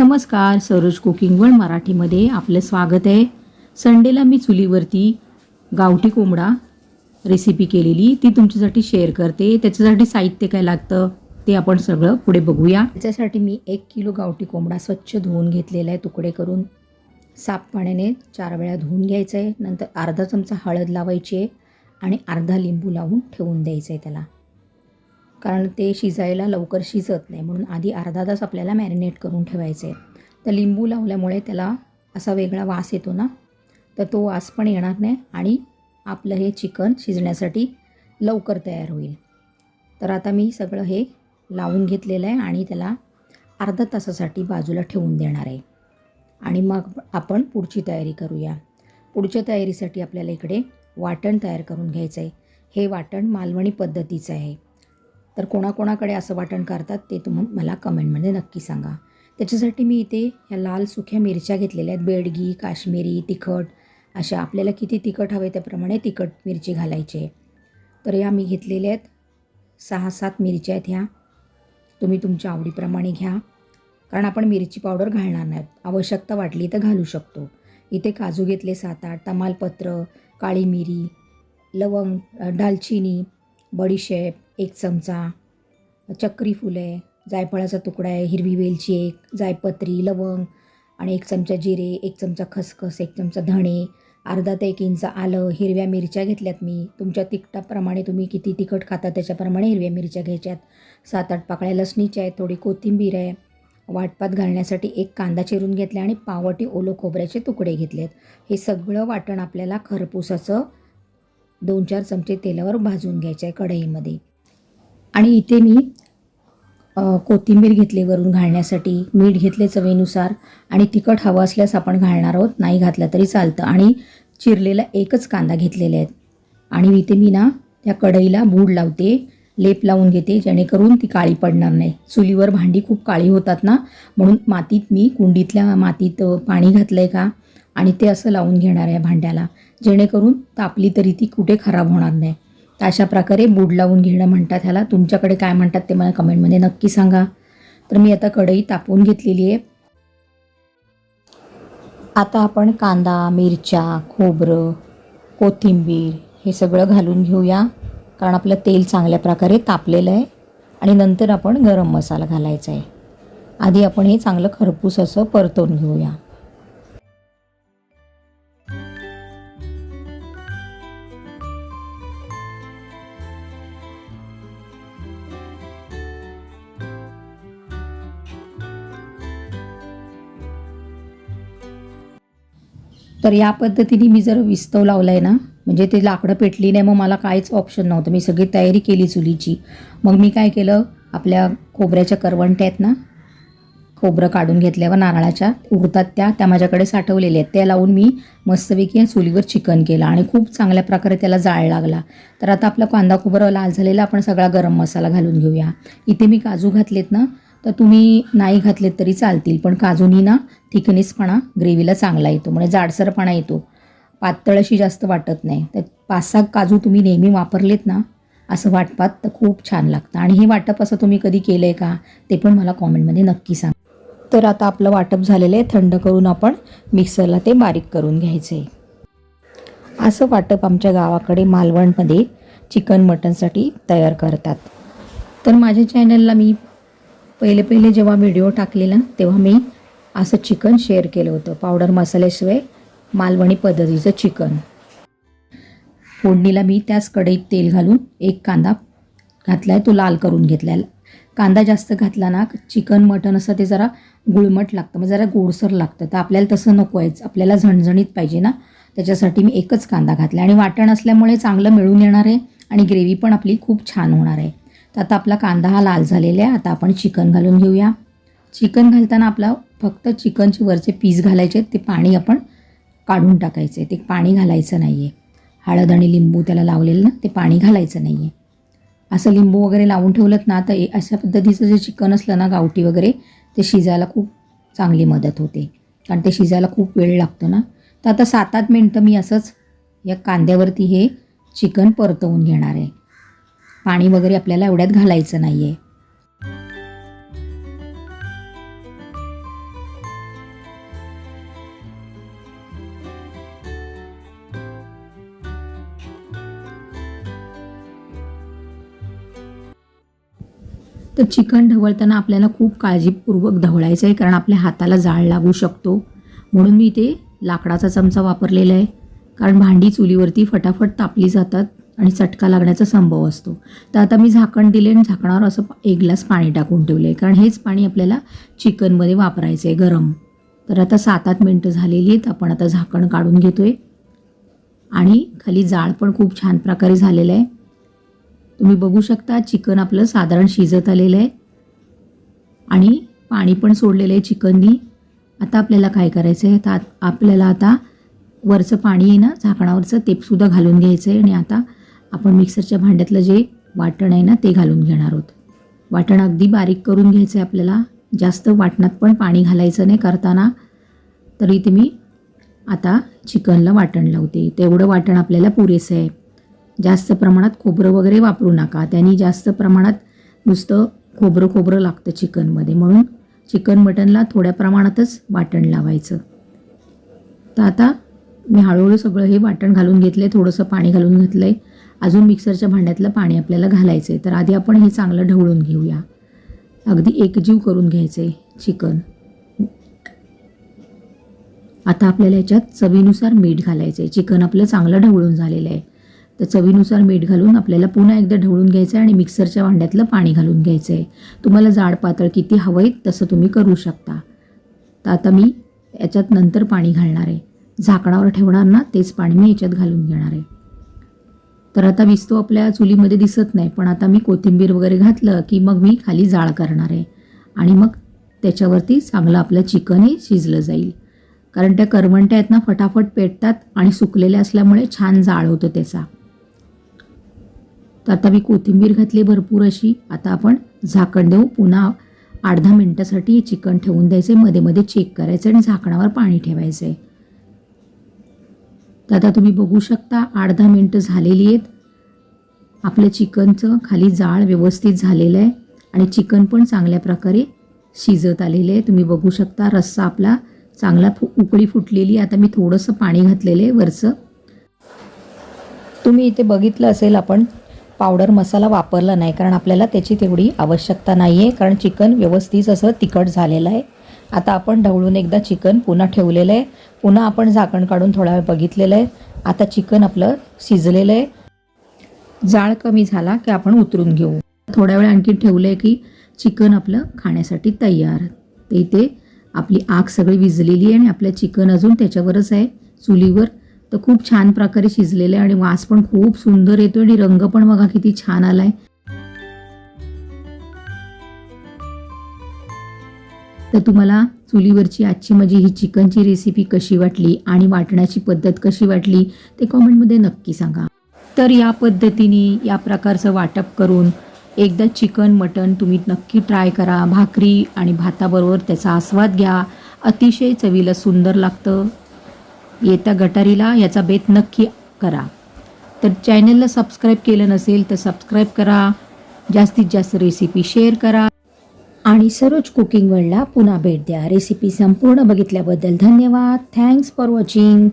नमस्कार Saroj cooking world मराठीमध्ये आपलं स्वागत आहे. संडेला मी चुलीवरती गावठी कोंबडा रेसिपी केलेली ती तुमच्यासाठी शेअर करते. त्याच्यासाठी साहित्य काय लागतं ते आपण सगळं पुढे बघूया. त्याच्यासाठी मी एक किलो गावठी कोंबडा स्वच्छ धुवून घेतलेला आहे तुकडे करून. साफ पाण्याने चार वेळा धुवून घ्यायचं आहे नंतर अर्धा चमचा हळद लावायची आहे आणि अर्धा लिंबू लावून ठेवून द्यायचं आहे त्याला. कारण ते शिजायला लवकर शिजत नाही. म्हणून आधी अर्धा तास आपल्याला मॅरिनेट करून ठेवायचं आहे तर लिंबू लावल्यामुळे त्याला असा वेगळा वास येतो ना? तर तो वास पण येणार नाही आणि आपलं हे चिकन शिजण्यासाठी लवकर तयार होईल. तर आता मी सगळं हे लावून घेतलेलं आहे आणि त्याला अर्धा तासासाठी बाजूला ठेवून देणार आहे. आणि मग आपण पुढची तयारी करूया. पुढच्या तयारीसाठी आपल्याला इकडे वाटण तयार करून घ्यायचं आहे. हे वाटण मालवणी पद्धतीचं आहे. तर कोणाकोणाकडे असं वाटण करतात ते तुम्ही मला कमेंटमध्ये नक्की सांगा. त्याच्यासाठी मी इथे ह्या लाल सुक्या मिरच्या घेतलेल्या आहेत. बेडगी काश्मीरी तिखट अशा आपल्याला किती तिखट हवे त्याप्रमाणे तिखट मिरची घालायची आहे. तर या मी घेतलेल्या आहेत. सहा सात मिरच्या आहेत ह्या. तुम्ही तुमच्या आवडीप्रमाणे घ्या. कारण आपण मिरची पावडर घालणार नाहीत आवश्यकता वाटली तर घालू शकतो. इथे काजू घेतले सात आठ तमालपत्र काळी मिरी लवंग दालचिनी बडीशेप एक चमचा चक्री फुले जायफळाचा तुकडा आहे हिरवी वेलची एक जायपत्री लवंग आणि एक चमचा जिरे एक चमचा खसखस एक चमचा धणे अर्धा ते एक इंच आलं हिरव्या मिरच्या घेतल्यात मी. तुमच्या तिखटाप्रमाणे तुम्ही किती तिखट खाता त्याच्याप्रमाणे हिरव्या मिरच्या घ्यायच्यात. सात आठ पाकळ्या लसणीच्या आहेत थोडी कोथिंबीर आहे. वाटपात घालण्यासाठी एक कांदा चिरून घेतला आणि पावटी ओलो खोबऱ्याचे तुकडे घेतलेत. हे सगळं वाटण आपल्याला खरपूसाचं दोन चार चमचे तेलावर भाजून घ्यायचं आहे कढईमध्ये. आणि इथे मी कोथिंबीर घेतली वरून घालण्यासाठी मीठ घेतले चवीनुसार आणि तिखट हवं असल्यास आपण घालणार आहोत. नाही घातलं तरी चालतं. आणि चिरलेला एकच कांदा घेतलेले आहेत. आणि इथे मी ना त्या कढईला बूड लावते लेप लावून घेते जेणेकरून ती काळी पडणार नाही. चुलीवर भांडी खूप काळी होतात ना म्हणून मातीत मी कुंडीतल्या मातीत पाणी घातलं आहे का? आणि ते असं लावून घेणार आहे भांड्याला जेणेकरून तापली तरी ती कुठे खराब होणार नाही. तर अशा प्रकारे बूड लावून घेणं म्हणतात ह्याला. तुमच्याकडे काय म्हणतात ते मला कमेंटमध्ये नक्की सांगा. तर मी आता कढई तापवून घेतलेली आहे. आता आपण कांदा मिरच्या खोबरं कोथिंबीर हे सगळं घालून घेऊया. कारण आपलं तेल चांगल्या प्रकारे तापलेलं आहे. आणि नंतर आपण गरम मसाला घालायचा आहे. आधी आपण हे चांगलं खरपूस असं परतवून घेऊया. तर या पद्धतीने मी जर विस्तव लावला आहे ना म्हणजे ते लाकडं पेटली नाही मग मला काहीच ऑप्शन नव्हतं. मी सगळी तयारी केली चुलीची. मग मी काय केलं आपल्या खोबऱ्याच्या करवंट्या आहेत ना खोबरं काढून घेतल्यावर नारळाच्या उरतात त्या त्या माझ्याकडे साठवलेल्या आहेत. त्या लावून मी मस्तपैकी या चुलीवर चिकन केलं आणि खूप चांगल्या प्रकारे त्याला जाळ लागला. तर आता आपला कांदा खोबरं लाल झालेला आपण सगळा गरम मसाला घालून घेऊया. इथे मी काजू घातलेत ना तर तुम्ही नाही घातलेत तरी चालतील पण काजूनी ना थिकनेसपणा ग्रेव्हीला चांगला येतो म्हणजे जाडसरपणा येतो. पातळ अशी जास्त वाटत नाही. तर पाच सहा काजू तुम्ही नेहमी वापरलेत ना असं वाटपात तर खूप छान लागतं. आणि हे वाटप असं तुम्ही कधी केलं आहे का ते पण मला कॉमेंटमध्ये नक्की सांग. तर आता आपलं वाटप झालेलं आहे थंड करून आपण मिक्सरला ते बारीक करून घ्यायचं. आहे असं वाटप आमच्या गावाकडे मालवणमध्ये चिकन मटनसाठी तयार करतात. तर माझ्या चॅनलला मी पहिले पहिले जेव्हा व्हिडिओ टाकलेला तेव्हा मी असं चिकन शेअर केलं होतं. पावडर मसाल्याशिवाय मालवणी पद्धतीचं चिकन. फोडणीला मी त्याच कढईत तेल घालून एक कांदा घातला आहे तो लाल करून घेतला आहे कांदा जास्त घातला ना चिकन मटन असं ते जरा गुळमट लागतं मग जरा गोडसर लागतं. तर आपल्याला तसं नको आहे. आपल्याला झणझणीत पाहिजे ना त्याच्यासाठी मी एकच कांदा घातला आणि वाटण असल्यामुळे चांगलं मिळून येणार आहे आणि ग्रेव्ही पण आपली खूप छान होणार आहे. तर आता आपला कांदा हा लाल झालेला आहे. आता आपण चिकन घालून घेऊया. चिकन घालताना आपला फक्त चिकनचे वरचे पीस घालायचे आहेत, ते पाणी आपण काढून टाकायचे ते पाणी घालायचं नाही आहे हळद आणि लिंबू त्याला लावलेलं ना ते पाणी घालायचं नाही आहे असं लिंबू वगैरे लावून ठेवलं ना तर ए- अशा पद्धतीचं जे चिकन असलं ना गावठी वगैरे ते शिजायला खूप चांगली मदत होते. कारण ते शिजायला खूप वेळ लागतो ना. तर आता सात आठ मिनटं मी असंच या कांद्यावरती हे चिकन परतवून घेणार आहे. पाणी वगैरे आपल्याला एवढ्यात घालायचं नाही आहे तर चिकन ढवळताना आपल्याला खूप काळजीपूर्वक ढवळायचं आहे कारण आपल्या हाताला जाळ लागू शकतो. म्हणून मी इथे लाकडाचा चमचा वापरलेला आहे. कारण भांडी चुलीवरती फटाफट तापली जातात. आणि चटका लागण्याचा संभव असतो. तर आता मी झाकण दिले आणि झाकणावर असं एक ग्लास पाणी टाकून ठेवलं. आहे कारण हेच पाणी आपल्याला चिकनमध्ये वापरायचं आहे गरम. तर आता सात आठ मिनटं झालेली आहेत. आपण आता झाकण काढून घेतो आहे आणि खाली जाळ पण खूप छान प्रकारे झालेलं आहे. तुम्ही बघू शकता चिकन आपलं साधारण शिजत आलेलं आहे. आणि पाणी पण सोडलेलं आहे चिकननी. आता आपल्याला काय करायचं आहे तर आपल्याला आता वरचं पाणी आहे ना झाकणावरचं तेपसुद्धा घालून घ्यायचं आहे आणि आता आपण मिक्सरच्या भांड्यातलं जे वाटण आहे ना ते घालून घेणार आहोत. वाटण अगदी बारीक करून घ्यायचं आहे आपल्याला. जास्त वाटणात पण पाणी घालायचं नाही करताना. तर इथे मी आता चिकनला वाटण लावते. तेवढं वाटण आपल्याला पुरेसं आहे. जास्त प्रमाणात खोबरं वगैरे वापरू नका. त्यांनी जास्त प्रमाणात नुसतं खोबरं खोबरं लागतं चिकनमध्ये. म्हणून चिकन मटनला थोड्या प्रमाणातच वाटण लावायचं. तर आता मी हळूहळू सगळं हे वाटण घालून घेतलं आहे थोडंसं पाणी घालून घेतलं आहे अजून मिक्सरच्या भांड्यातलं पाणी आपल्याला घालायचं आहे तर आधी आपण हे चांगलं ढवळून घेऊया. अगदी एकजीव करून घ्यायचं आहे चिकन. आता आपल्याला याच्यात चवीनुसार मीठ घालायचं आहे चिकन आपलं चांगलं ढवळून झालेलं आहे. तर चवीनुसार मीठ घालून आपल्याला पुन्हा एकदा ढवळून घ्यायचं आहे आणि मिक्सरच्या भांड्यातलं पाणी घालून घ्यायचं आहे तुम्हाला जाड पातळ किती हवं आहे तसं तुम्ही करू शकता. तर आता मी याच्यात नंतर पाणी घालणार आहे. झाकणावर ठेवणार ना तेच पाणी मी याच्यात घालून घेणार आहे. तर आता विस्तो आपल्या चुलीमध्ये दिसत नाही पण आता मी कोथिंबीर वगैरे घातलं की मग मी खाली जाळ करणार आहे. आणि मग त्याच्यावरती चांगलं आपलं चिकन हे शिजलं जाईल. कारण त्या करवंट्या आहेत ना फटाफट पेटतात आणि सुकलेल्या असल्यामुळे छान जाळ होतं त्याचा. तर आता मी कोथिंबीर घातली भरपूर अशी. आता आपण झाकण देऊ पुन्हा आठ दहा मिनटासाठी चिकन ठेवून द्यायचं. आहे मध्ये मध्ये चेक करायचं आणि झाकणावर पाणी ठेवायचं. आहे तर आता तुम्ही बघू शकता आठ दहा मिनटं झालेली आहेत. आपलं चिकनचं खाली जाळ व्यवस्थित झालेलं आहे आणि चिकन पण चांगल्या प्रकारे शिजत आलेलं आहे. तुम्ही बघू शकता रस्सा आपला चांगला फु उकळी फुटलेली आहे. आता मी थोडंसं पाणी घातलेलं आहे वरचं. तुम्ही इथे बघितलं असेल आपण पावडर मसाला वापरला नाही कारण आपल्याला त्याची तेवढी आवश्यकता नाही आहे कारण चिकन व्यवस्थित असं तिखट झालेलं आहे. आता आपण ढवळून एकदा चिकन पुन्हा ठेवलेलं आहे. पुन्हा आपण झाकण काढून थोडा वेळ बघितलेलं आहे. आता चिकन आपलं शिजलेलं आहे. जाळ कमी झाला की आपण उतरून घेऊ. थोड्या वेळ आणखी ठेवलं आहे की चिकन आपलं खाण्यासाठी तयार. ते इथे आपली आग सगळी विजलेली आहे आणि आपलं चिकन अजून त्याच्यावरच आहे चुलीवर. तर खूप छान प्रकारे शिजलेलं आहे आणि वास पण खूप सुंदर येतो आणि रंग पण बघा किती छान आला आहे तर तुम्हाला चुलीवरची आजची माझी ही चिकनची रेसिपी कशी वाटली आणि वाटण्याची पद्धत कशी वाटली ते कॉमेंटमध्ये नक्की सांगा. तर या पद्धतीने या प्रकारचं वाटप करून एकदा चिकन मटन तुम्ही नक्की ट्राय करा. भाकरी आणि भाताबरोबर त्याचा आस्वाद घ्या. अतिशय चवीला सुंदर लागतं. येत्या गटारीला याचा बेत नक्की करा. तर चॅनलला सबस्क्राईब केलं नसेल तर सबस्क्राईब करा. जास्तीत जास्त रेसिपी शेअर करा. आणि सरोज कुकिंग वर्ल्डला पुन्हा भेट द्या. रेसिपी संपूर्ण बघितल्याबद्दल धन्यवाद. Thanks for watching